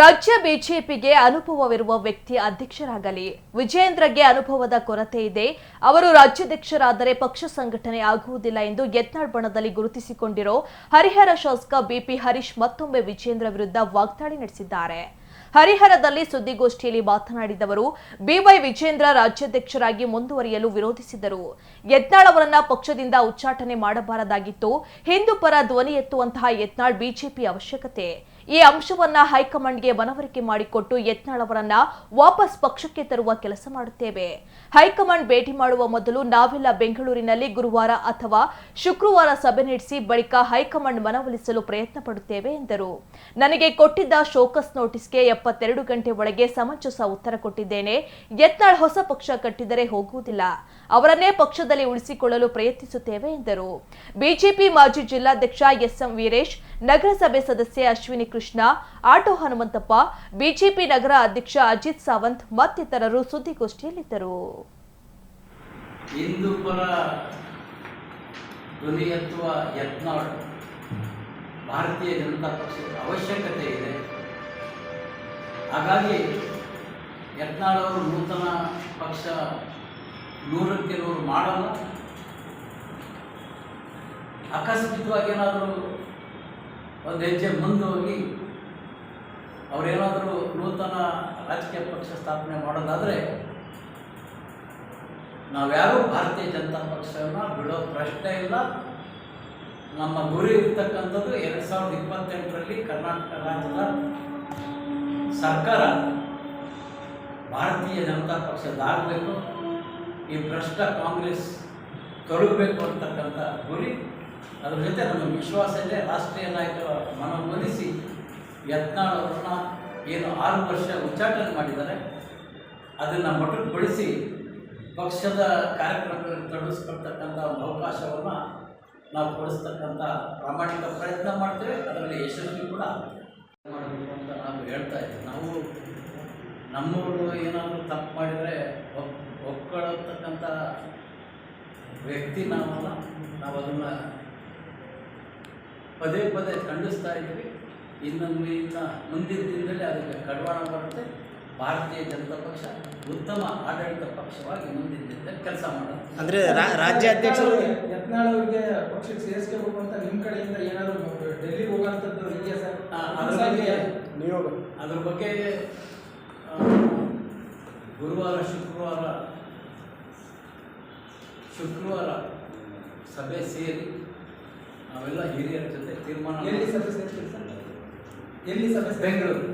ರಾಜ್ಯ ಬಿಜೆಪಿಗೆ ಅನುಭವವಿರುವ ವ್ಯಕ್ತಿ ಅಧ್ಯಕ್ಷರಾಗಲಿ. ವಿಜೇಂದ್ರಗೆ ಅನುಭವದ ಕೊರತೆ ಇದೆ. ಅವರು ರಾಜ್ಯಾಧ್ಯಕ್ಷರಾದರೆ ಪಕ್ಷ ಸಂಘಟನೆ ಆಗುವುದಿಲ್ಲ ಎಂದು ಯತ್ನಾಳ್ ಬಣದಲ್ಲಿ ಗುರುತಿಸಿಕೊಂಡಿರೋ ಹರಿಹರ ಶಾಸಕ ಬಿಪಿ ಹರೀಶ್ ಮತ್ತೊಮ್ಮೆ ವಿಜೇಂದ್ರ ವಿರುದ್ಧ ವಾಗ್ದಾಳಿ ನಡೆಸಿದ್ದಾರೆ. ಹರಿಹರದಲ್ಲಿ ಸುದ್ದಿಗೋಷ್ಠಿಯಲ್ಲಿ ಮಾತನಾಡಿದವರು ಬಿವೈ ವಿಜೇಂದ್ರ ರಾಜ್ಯಾಧ್ಯಕ್ಷರಾಗಿ ಮುಂದುವರಿಯಲು ವಿರೋಧಿಸಿದರು ಯತ್ನಾಳ್ ಅವರನ್ನ ಪಕ್ಷದಿಂದ ಉಚ್ಚಾಟನೆ ಮಾಡಬಾರದಾಗಿತ್ತು. ಹಿಂದೂ ಪರ ಧ್ವನಿ ಎತ್ತುವಂತಹ ಯತ್ನಾಳ್ ಬಿಜೆಪಿ ಅವಶ್ಯಕತೆ. ಈ ಅಂಶವನ್ನ ಹೈಕಮಾಂಡ್ಗೆ ಮನವರಿಕೆ ಮಾಡಿಕೊಟ್ಟು ಯತ್ನಾಳ್ ಅವರನ್ನ ವಾಪಸ್ ಪಕ್ಷಕ್ಕೆ ತರುವ ಕೆಲಸ ಮಾಡುತ್ತೇವೆ. ಹೈಕಮಾಂಡ್ ಭೇಟಿ ಮಾಡುವ ಮೊದಲು ನಾವೆಲ್ಲ ಬೆಂಗಳೂರಿನಲ್ಲಿ ಗುರುವಾರ ಅಥವಾ ಶುಕ್ರವಾರ ಸಭೆ ನಡೆಸಿ ಬಳಿಕ ಹೈಕಮಾಂಡ್ ಮನವೊಲಿಸಲು ಪ್ರಯತ್ನ ಪಡುತ್ತೇವೆ ಎಂದರು. ನನಗೆ ಕೊಟ್ಟಿದ್ದ ಶೋಕಸ್ ನೋಟಿಸ್ಗೆ ಎಪ್ಪತ್ತೆರಡು ಗಂಟೆ ಒಳಗೆ ಸಮಂಜಸ ಉತ್ತರ ಕೊಟ್ಟಿದ್ದೇನೆ. ಯತ್ನಾಳ್ ಹೊಸ ಪಕ್ಷ ಕಟ್ಟಿದರೆ ಹೋಗುವುದಿಲ್ಲ. ಅವರನ್ನೇ ಪಕ್ಷದಲ್ಲಿ ಉಳಿಸಿಕೊಳ್ಳಲು ಪ್ರಯತ್ನಿಸುತ್ತೇವೆ, ಎಂದರು. ಬಿಜೆಪಿ ಮಾಜಿ ಜಿಲ್ಲಾಧ್ಯಕ್ಷ ಎಸ್ಎಂ ವೀರೇಶ್, ನಗರಸಭೆ ಸದಸ್ಯ ಅಶ್ವಿನಿ ಕೃಷ್ಣ, ಆಟೋ ಹನುಮಂತಪ್ಪ, ಬಿಜೆಪಿ ನಗರ ಅಧ್ಯಕ್ಷ ಅಜಿತ್ ಸಾವಂತ್ ಮತ್ತಿತರರು ಸುದ್ದಿಗೋಷ್ಠಿಯಲ್ಲಿದ್ದರು. ಭಾರತೀಯ ಜನತಾ ಪಕ್ಷದ ಅವಶ್ಯಕತೆ ಇದೆ. ಹಾಗಾಗಿ ಯತ್ನಾಳ್ ಅವರು ನೂತನ ಪಕ್ಷ ನೂರಕ್ಕೆ ನೂರು ಮಾಡಲ್ಲ. ಆಕಸ್ಮಿಕವಾಗಿ ಏನಾದರೂ ಒಂದು ಹೆಜ್ಜೆ ಮುಂದೆ ಹೋಗಿ ಅವರೇನಾದರೂ ನೂತನ ರಾಜಕೀಯ ಪಕ್ಷ ಸ್ಥಾಪನೆ ಮಾಡೋದಾದರೆ ನಾವ್ಯಾರೂ ಭಾರತೀಯ ಜನತಾ ಪಕ್ಷವನ್ನು ಬಿಡೋ ಪ್ರಶ್ನೆ ಇಲ್ಲ. ನಮ್ಮ ಗುರಿ ಇರ್ತಕ್ಕಂಥದ್ದು ಎರಡು ಸಾವಿರದ ಇಪ್ಪತ್ತೆಂಟರಲ್ಲಿ ಕರ್ನಾಟಕ ರಾಜ್ಯದ ಸರ್ಕಾರ ಭಾರತೀಯ ಜನತಾ ಪಕ್ಷದಾಗಬೇಕು ಈ ಭ್ರಷ್ಟ ಕಾಂಗ್ರೆಸ್ ತೊಡಗಬೇಕು ಅಂತಕ್ಕಂಥ ಗುರಿ, ಅದರ ಜೊತೆ ನಮ್ಮ ವಿಶ್ವಾಸ ಇದೆ. ರಾಷ್ಟ್ರೀಯ ನಾಯಕರ ಮನವೊಲಿಸಿ ಯತ್ನಾಳ್ ಏನು ಆರು ವರ್ಷ ಉಚ್ಚಾಟನೆ ಮಾಡಿದ್ದಾರೆ. ಅದನ್ನು ಮೊಟಕುಗೊಳಿಸಿ ಪಕ್ಷದ ಕಾರ್ಯಕ್ರಮಗಳಲ್ಲಿ ತೊಡಗಿಸ್ಕೊಳ್ತಕ್ಕಂಥ ಒಂದು ಅವಕಾಶವನ್ನು ನಾವು ಕೊಡಿಸ್ತಕ್ಕಂಥ ಪ್ರಾಮಾಣಿಕ ಪ್ರಯತ್ನ ಮಾಡ್ತೇವೆ. ಅದರಲ್ಲಿ ಯಶಸ್ವಿ ಕೂಡ ಮಾಡಬೇಕು ಅಂತ ನಾವು ಹೇಳ್ತಾ ಇದ್ದೀವಿ ನಾವು ನಮ್ಮವರು ಏನಾದರೂ ತಪ್ಪು ಮಾಡಿದರೆ ಒಪ್ ಒಪ್ಕೊಳ್ಳತಕ್ಕಂಥ ವ್ಯಕ್ತಿ ನಾವಲ್ಲ. ನಾವು ಅದನ್ನು ಪದೇ ಪದೇ ಖಂಡಿಸ್ತಾ ಇದ್ದೀವಿ. ಇನ್ನೊಂದು ಇನ್ನ ಮುಂದಿನ ದಿನದಲ್ಲಿ ಅದಕ್ಕೆ ಕಡಿವಾಣ ಬರುತ್ತೆ. ಭಾರತೀಯ ಜನತಾ ಪಕ್ಷ ಉತ್ತಮ ಆಡಳಿತ ಪಕ್ಷವಾಗಿ ಮುಂದಿನ ದಿನದಲ್ಲಿ ಕೆಲಸ ಮಾಡುತ್ತೆ ಅಂದರೆ ರಾಜ್ಯಾಧ್ಯಕ್ಷರು ಯತ್ನಾಳ್ ಅವರಿಗೆ ಪಕ್ಷಕ್ಕೆ ಸೇರಿಸ್ಕೋಬೇಕು ಅಂತ ನಿಮ್ಮ ಕಡೆಯಿಂದ ಏನಾದರೂ ಡೆಲ್ಲಿಗೆ ಹೋಗೋಂಥದ್ದು ಆ, ಅದ್ರ ಬಗ್ಗೆ ನಿಯೋಗ. ಅದ್ರ ಬಗ್ಗೆ ಗುರುವಾರ ಶುಕ್ರವಾರ ಶುಕ್ರವಾರ ಸಭೆ ಸೇರಿ ನಾವೆಲ್ಲ ಹಿರಿಯರ ಜೊತೆ ತೀರ್ಮಾನ ಎಲ್ಲಿ ಸಭೆ ಸೇರಿ ಸರ್? ಎಲ್ಲಿ ಸಭೆ? ಬೆಂಗಳೂರು.